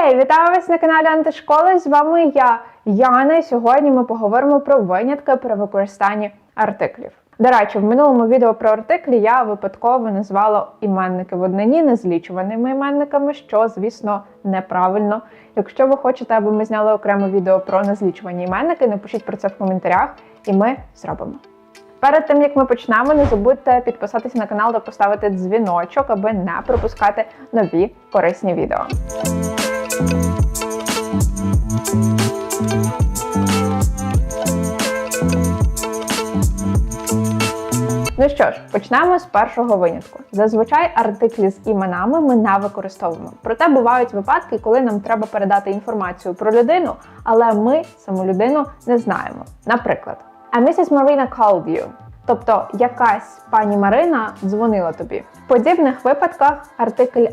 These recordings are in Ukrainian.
Хей, вітаю вас на каналі Антишколи. З вами я, Яна. І Сьогодні ми поговоримо про винятки при використанні артиклів. До речі, в минулому відео про артиклі я випадково назвала іменники в однині незлічуваними іменниками, що, звісно, неправильно. Якщо ви хочете, аби ми зняли окреме відео про незлічувані іменники, напишіть про це в коментарях, і ми зробимо. Перед тим як ми почнемо, не забудьте підписатися на канал та поставити дзвіночок, аби не пропускати нові корисні відео. Ну що ж, почнемо з першого винятку. Зазвичай артиклі з іменами ми не використовуємо. Проте бувають випадки, коли нам треба передати інформацію про людину, але ми саму людину не знаємо. Наприклад, A Mrs. Marina called you. Тобто якась пані Марина дзвонила тобі. В подібних випадках артикль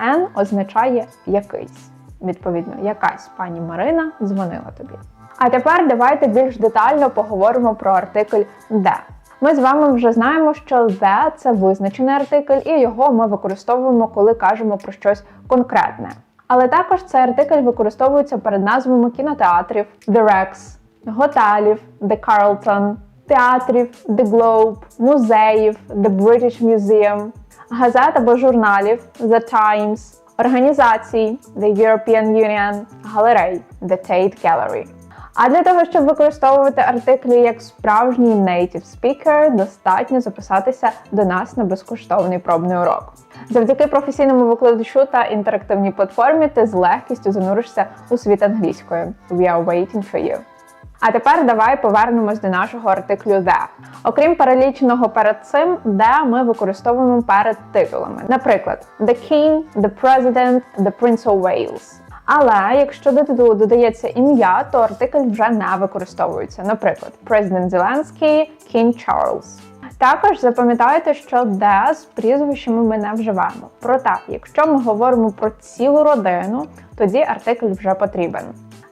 «en» означає якийсь. Відповідно, якась пані Марина дзвонила тобі. А тепер давайте більш детально поговоримо про артикль «де». Ми з вами вже знаємо, що «the» – це визначений артикль, і його ми використовуємо, коли кажемо про щось конкретне. Але також цей артикль використовується перед назвами кінотеатрів The Rex, готелів The Carlton, театрів The Globe, музеїв The British Museum, газет або журналів The Times, організацій The European Union, галерей The Tate Gallery. А для того, щоб використовувати артиклі як справжній native speaker, достатньо записатися до нас на безкоштовний пробний урок. Завдяки професійному викладачу та інтерактивній платформі ти з легкістю зануришся у світ англійської. We are waiting for you. А тепер давай повернемось до нашого артиклю the. Окрім переліченого перед цим, де ми використовуємо перед титулами. Наприклад, the King, the President, the Prince of Wales. Але якщо до титулу додається ім'я, то артикль вже не використовується. Наприклад, Президент Зеленський, King Charles. Також запам'ятайте, що де з прізвищами ми не вживаємо. Проте, якщо ми говоримо про цілу родину, тоді артикль вже потрібен.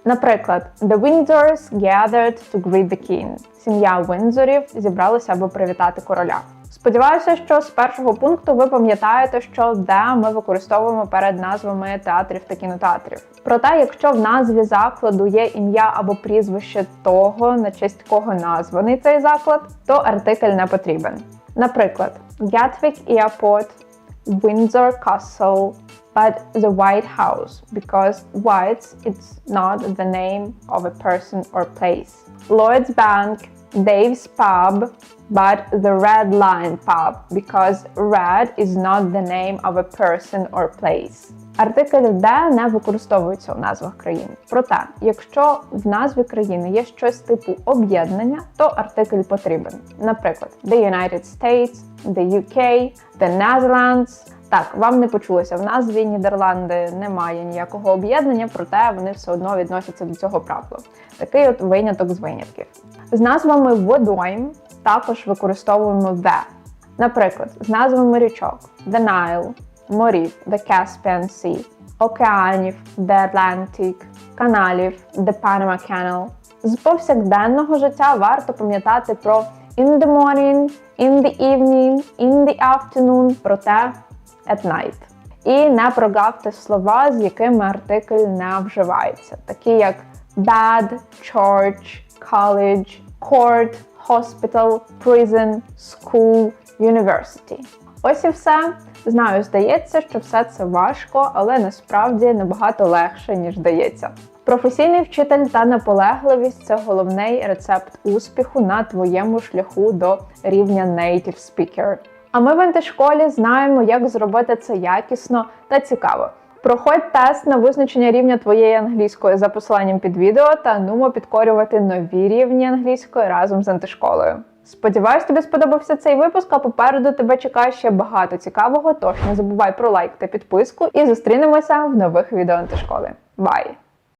Наприклад, The Windsors gathered to greet the king. Сім'я Віндзорів зібралася, аби привітати короля. Сподіваюся, що з першого пункту ви пам'ятаєте, що де ми використовуємо перед назвами театрів та кінотеатрів. Проте, якщо в назві закладу є ім'я або прізвище того, на честь кого названий цей заклад, то артикль не потрібен. Наприклад, Gatwick Airport, Windsor Castle, but the White House, because White's it's not the name of a person or place. Lloyd's Bank, Dave's Pub, but the Red Line Pub, because red is not the name of a person or place. Артикль де не використовується у назвах країн. Проте, якщо в назві країни є щось типу об'єднання, то артикль потрібен. Наприклад, The United States, The UK, The Netherlands. Так, вам не почулося в назві Нідерланди немає ніякого об'єднання, проте вони все одно відносяться до цього правила. Такий от виняток з винятків. З назвами водойм також використовуємо the. Наприклад, з назвами річок The Nile, морів The Caspian Sea, океанів The Atlantic, каналів The Panama Canal. З повсякденного життя варто пам'ятати про in the morning, in the evening, in the afternoon, проте at night. І не прогавте слова, з якими артикль не вживається, такі як bad, church, college, court, hospital, prison, school, university. Ось і все. Знаю, здається, що все це важко, але насправді набагато легше, ніж здається. Професійний вчитель та наполегливість це головний рецепт успіху на твоєму шляху до рівня native speaker. А ми в антишколі знаємо, як зробити це якісно та цікаво. Проходь тест на визначення рівня твоєї англійської за посиланням під відео та нумо підкорювати нові рівні англійської разом з антишколою. Сподіваюсь, тобі сподобався цей випуск, а попереду тебе чекає ще багато цікавого, тож не забувай про лайк та підписку і зустрінемося в нових відео антишколи. Бай!